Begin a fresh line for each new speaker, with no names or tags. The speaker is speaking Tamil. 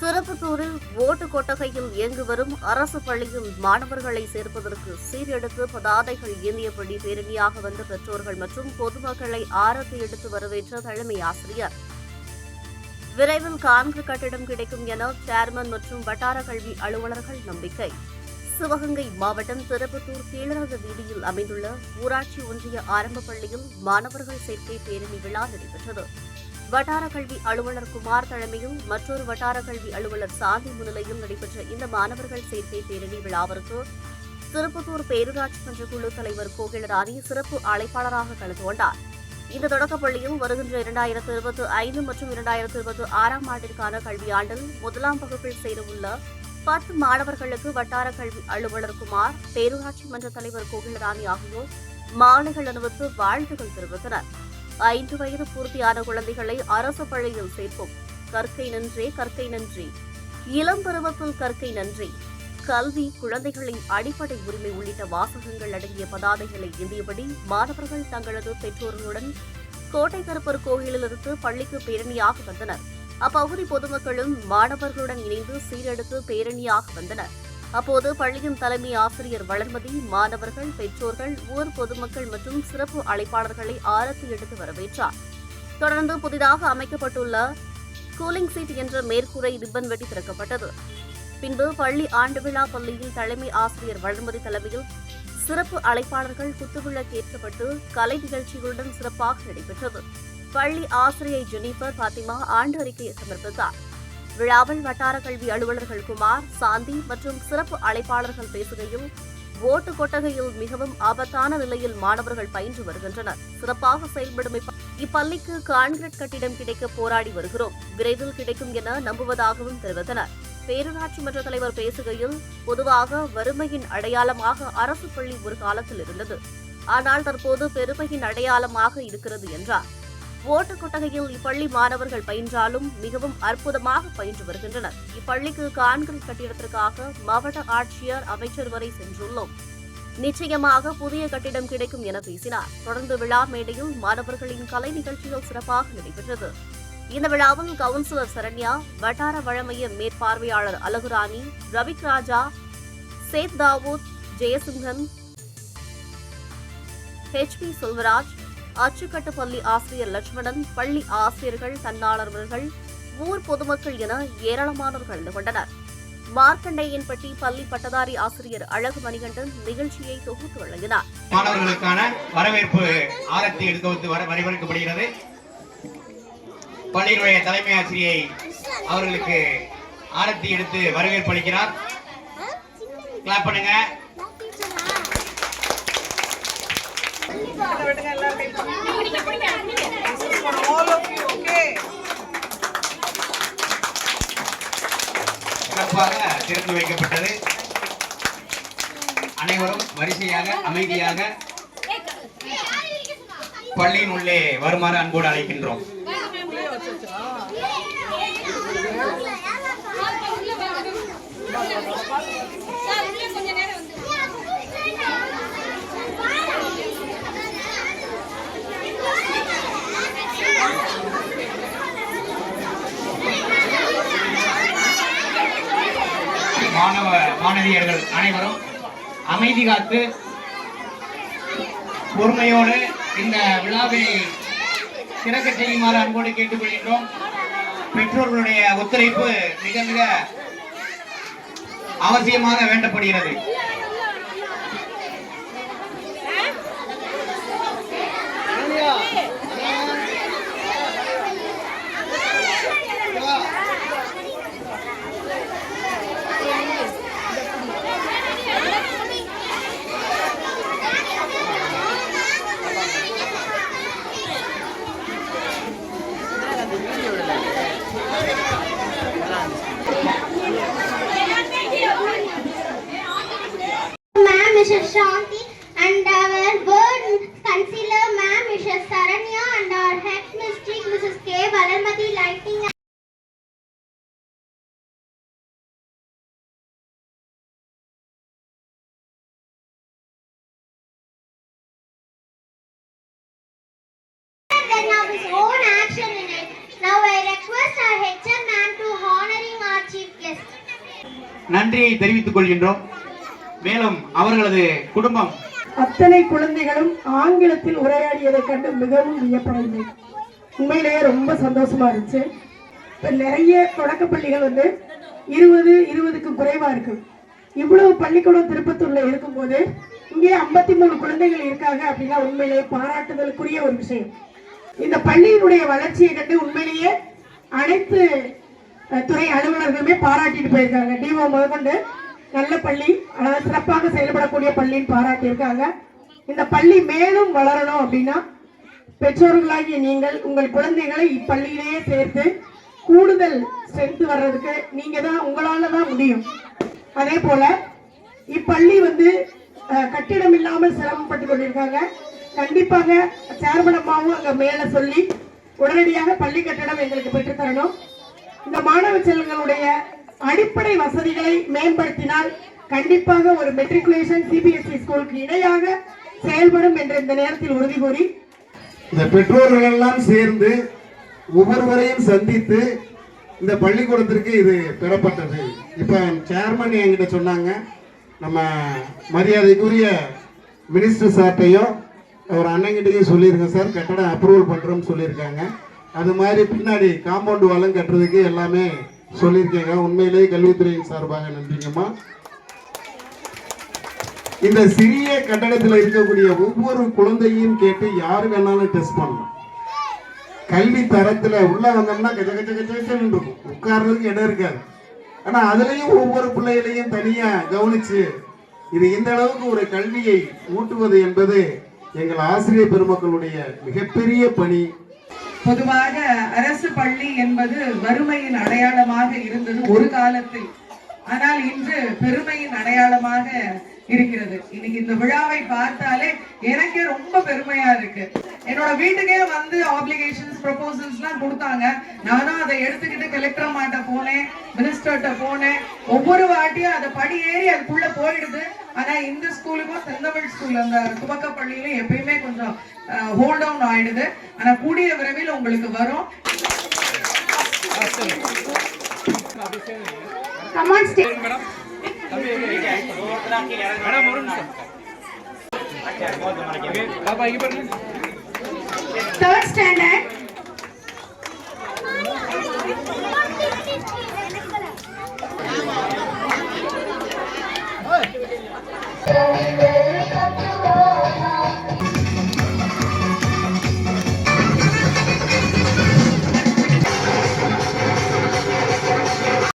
திருப்பத்தூரில் ஓட்டு கொட்டகையில் இயங்கி வரும் அரசு பள்ளியில் மாணவர்களை சேர்ப்பதற்கு சீரெடுத்து பதாதைகள் ஏந்தியபடி பேரணியாக வந்த பெற்றோர்கள் மற்றும் பொதுமக்களை ஆரத்தி எடுத்து வரவேற்ற தலைமை ஆசிரியர். விரைவில் கான்கு கட்டிடம் கிடைக்கும் என சேர்மன் மற்றும் வட்டார கல்வி அலுவலர்கள் நம்பிக்கை. சிவகங்கை மாவட்டம் திருப்பத்தூர் கீழரக வீதியில் அமைந்துள்ள ஊராட்சி ஒன்றிய ஆரம்ப பள்ளியில் மாணவர்கள் சேர்க்கை பேரணி விழா நடைபெற்றது. வட்டார கல்வி அலுவலர் குமார் தலைமையில் மற்றொரு வட்டார கல்வி அலுவலர் சாந்தி முன்னிலையில் நடைபெற்ற இந்த மாணவர்கள் சேர்க்கை பேரணி விழாவிற்கு திருப்பத்தூர் பேரூராட்சி மன்ற குழு தலைவர் கோகிலராணி சிறப்பு அழைப்பாளராக கலந்து கொண்டார். இந்த தொடக்கப்பள்ளியும் வருகின்ற இரண்டாயிரத்து இருபத்தி ஐந்து மற்றும் இரண்டாயிரத்து இருபத்தி ஆறாம் ஆண்டிற்கான கல்வியாண்டில் முதலாம் வகுப்பில் சேரவுள்ள பத்து மாணவர்களுக்கு வட்டார கல்வி அலுவலர் குமார் பேரூராட்சி மன்ற தலைவர் கோகிலராணி ஆகியோர் மாலைகள் அணிவித்து வாழ்த்துகள் தெரிவித்தனர். ஐந்து வயது பூர்த்தியான குழந்தைகளை அரசு பள்ளியில் சேர்ப்போம். கற்கை நன்றே கற்கை நன்றி. இளம் பருவத்தில் கற்கை நன்றி. கல்வி குழந்தைகளின் அடிப்படை உரிமை உள்ளிட்ட வாசகங்கள் அடங்கிய பதாதைகளை ஏந்தியபடி மாணவர்கள் தங்களது பெற்றோர்களுடன் கோட்டை கருப்பர் கோயிலிலிருந்து பள்ளிக்கு பேரணியாக வந்தனர். அப்பகுதி பொதுமக்களும் மாணவர்களுடன் இணைந்து சீரெடுத்து பேரணியாக வந்தனர். அப்போது பள்ளியின் தலைமை ஆசிரியர் வளர்மதி மாணவர்கள் பெற்றோர்கள் ஊர் பொதுமக்கள் மற்றும் சிறப்பு அழைப்பாளர்களை ஆரத்தி எடுத்து வரவேற்றார். தொடர்ந்து புதிதாக அமைக்கப்பட்டுள்ள கூலிங் சீட் என்ற மேற்கூரை ரிப்பன் வெட்டி திறக்கப்பட்டது. பின்பு பள்ளி ஆண்டு விழா பள்ளியில் தலைமை ஆசிரியர் வளர்மதி தலைமையில் சிறப்பு அழைப்பாளர்கள் குத்துவிளக்கு ஏற்றப்பட்டு கலை நிகழ்ச்சிகளுடன் சிறப்பாக நடைபெற்றது. பள்ளி ஆசிரியை ஜெனிஃபர் பாத்திமா ஆண்டு அறிக்கையை சமர்ப்பித்தார். விழாவில் வட்டார கல்வி அலுவலர்கள் குமார் சாந்தி மற்றும் சிறப்பு அழைப்பாளர்கள் பேசுகையில் ஓட்டு கொட்டகையில் மிகவும் ஆபத்தான நிலையில் மாணவர்கள் பயின்று வருகின்றனர். சிறப்பாக செயல்படும் இப்பள்ளிக்கு கான்கிரீட் கட்டிடம் கிடைக்க போராடி வருகிறோம். விரைவில் கிடைக்கும் என நம்புவதாகவும் தெரிவித்தனர். பேரூராட்சி மன்ற தலைவர் பேசுகையில் பொதுவாக வறுமையின் அடையாளமாக அரசு பள்ளி ஒரு காலத்தில் இருந்தது. ஆனால் தற்போது பெருமையின் அடையாளமாக இருக்கிறது என்றார். ஓட்டு கொட்டகையில் இப்பள்ளி மாணவர்கள் பயின்றாலும் மிகவும் அற்புதமாக பயின்று வருகின்றனர். இப்பள்ளிக்கு கான்கிரீட் கட்டிடத்திற்காக மாவட்ட ஆட்சியர் அமைச்சர் வரை சென்றுள்ளோம். நிச்சயமாக புதிய கட்டிடம் கிடைக்கும் என பேசினார். தொடர்ந்து விழா மேடையில் மாணவர்களின் கலை நிகழ்ச்சிகள் சிறப்பாக நடைபெற்றது. இந்த விழாவில் கவுன்சிலர் சரண்யா வட்டார வழமைய மேற்பார்வையாளர் அழகுராணி ரவிக் ராஜா சேத் தாவூத் ஜெயசிங்கன் ஹெச்பி செல்வராஜ் அச்சுக்கட்டு பள்ளி ஆசிரியர் லட்சுமணன் பள்ளி ஆசிரியர்கள் தன்னாளர்கள் ஊர் பொதுமக்கள் என ஏராளமானோர் கலந்து கொண்டனர். மார்க்கண்டேயன்பட்டி பள்ளி பட்டதாரி ஆசிரியர் அழகு மணிகண்டன் நிகழ்ச்சியை தொகுத்து வழங்கினார்.
மாணவர்களுக்கான வரவேற்பு ஆரத்தி எடுக்க வந்து வரவேற்கப்படுகிறது பள்ளியினுடைய தலைமை ஆசிரியை அவர்களுக்கு ஆரத்தி எடுத்து வரவேற்பு அளிக்கிறார். கிளாப் பண்ணுங்க. சிறப்பாக திறந்து வைக்கப்பட்டது அனைவரும் வரிசையாக அமைதியாக பள்ளியின் உள்ளே வருமாறு அன்போடு அழைக்கின்றோம் மாணவ மாணவியர்கள் அனைவரும் அமைதி காத்து பொறுமையோடு இந்த விழாவை சிறக்க செய்யுமாறு அன்போடு கேட்டுக்கொள்கின்றோம் பெற்றோர்களுடைய ஒத்துழைப்பு மிக மிக அவசியமாக வேண்டப்படுகிறது
Yeah.
நன்றியை தெரிவித்துக் கொள்கின்றோம். மேலும் அவர்களது குடும்பம்.
அத்தனை குழந்தைகளும் ஆங்கிலத்தில் உரையாடியதை கண்டு மிகவும் வியப்படைந்தேன். உண்மையிலேயே ரொம்ப சந்தோஷமா இருந்துச்சு. இப்ப நிறைய தொடக்கப்பள்ளிகள் வந்து இருபது இருபதுக்கு குறைவா இருக்கு. இவ்வளவு பள்ளிக்கூடம் திருப்பத்தூர்ல இருக்கும்போது இங்கே ஐம்பத்தி மூணு குழந்தைகள் இருக்காங்க அப்படின்னா உண்மையிலேயே பாராட்டுதலுக்குரிய ஒரு விஷயம். இந்த பள்ளியினுடைய வளர்ச்சியை கண்டு உண்மையிலேயே அனைத்து துறை அலுவலர்களுமே பாராட்டிட்டு போயிருக்காங்க. டிஓ முதற்கொண்டு நல்ல பள்ளி அதாவது சிறப்பாக செயல்படக்கூடிய பள்ளின்னு பாராட்டியிருக்காங்க. இந்த பள்ளி மேலும் வளரணும் அப்படின்னா பெற்றோர்களாகிய நீங்கள் உங்கள் குழந்தைகளை இப்பள்ளியிலேயே சேர்த்து கூடுதல் ஸ்ட்ரென்த் வர்றதுக்கு நீங்க தான் உங்களால தான் முடியும். அதே போல இப்பள்ளி வந்து அஹ், கட்டிடம் இல்லாமல் சிரமப்பட்டு கொண்டிருக்காங்க. கண்டிப்பாக சேர்மன் அம்மாவும் மேலே சொல்லி உடனடியாக பள்ளி கட்டடம் எங்களுக்கு பெற்றுத்தரணும் இந்த மாணவ செல்வங்களுடைய அடிப்படை வசதிகளை மேம்படுத்தினால் கண்டிப்பாக ஒரு மெட்ரிகுலேஷன் சிபிஎஸ்இ ஸ்கூலுக்கு இணையாக செயல்படும் என்று இந்த நேரத்தில் உறுதி கூறி
இந்த பெற்றோர்கள் எல்லாம் சேர்ந்து ஒவ்வொருவரையும் சந்தித்து இந்த பள்ளிக்கூடத்திற்கு இது பெறப்பட்டது. இப்போ சேர்மன் என்கிட்ட சொன்னாங்க நம்ம மரியாதைக்குரிய மினிஸ்டர் சார்ட்டையும் ஒரு அண்ணங்கிட்டையும் சொல்லியிருக்கேன் சார். கட்டடம் அப்ரூவல் பண்ணுறோம்னு சொல்லியிருக்காங்க. அது மாதிரி பின்னாடி காம்பவுண்ட் வளம் கட்டுறதுக்கு எல்லாமே சொல்லியிருக்கேங்க. உண்மையிலேயே கல்வித்துறையின் சார்பாக நன்றிங்கம்மா. இந்த சிறிய கட்டடத்தில் இருக்கக்கூடிய ஒவ்வொரு குழந்தையும் கேட்டு யாரு வேணாலும் டெஸ்ட் பண்ணலாம். கல்வி தரத்தில் உள்ள வந்தோம்னா கச்ச கச்ச கச்ச கச்சன்னு இருக்கும் உட்கார்றதுக்கு இடம் இருக்காது. ஆனால் அதுலேயும் ஒவ்வொரு பிள்ளைகளையும் தனியாக கவனிச்சு இது இந்த அளவுக்கு ஒரு கல்வியை ஊட்டுவது என்பது எங்கள் ஆசிரியர் பெருமக்களுடைய மிகப்பெரிய பணி.
பொதுவாக அரசு பள்ளி என்பது வறுமையின் அடையாளமாக இருந்தது ஒரு காலத்தில். ஆனால் இன்று பெருமையின் அடையாளமாக இருக்கிறது. இன்னைக்கு இந்த விழாவை பார்த்தாலே எனக்கே ரொம்ப பெருமையா இருக்கு. என்னோட வீட்டுக்கே வந்து ஆப்ளிகேஷன்ஸ் ப்ரொபோசல்ஸ் எல்லாம் கொடுத்தாங்க. நானும் அதை எடுத்துக்கிட்டு கலெக்டர் மாட்ட போனேன் மினிஸ்டர்கிட்ட போனேன். ஒவ்வொரு வாட்டியும் அதை படி ஏறி அதுக்குள்ள போயிடுது. ஆனா இந்த ஸ்கூலுக்கும் செந்தமிழ் ஸ்கூல் அந்த துவக்க பள்ளியிலும் எப்பயுமே கொஞ்சம் ஹோல்ட் டவுன் ஆயிடுது. ஆனா கூடிய விரைவில் உங்களுக்கு வரும்.
third standard. Thank you.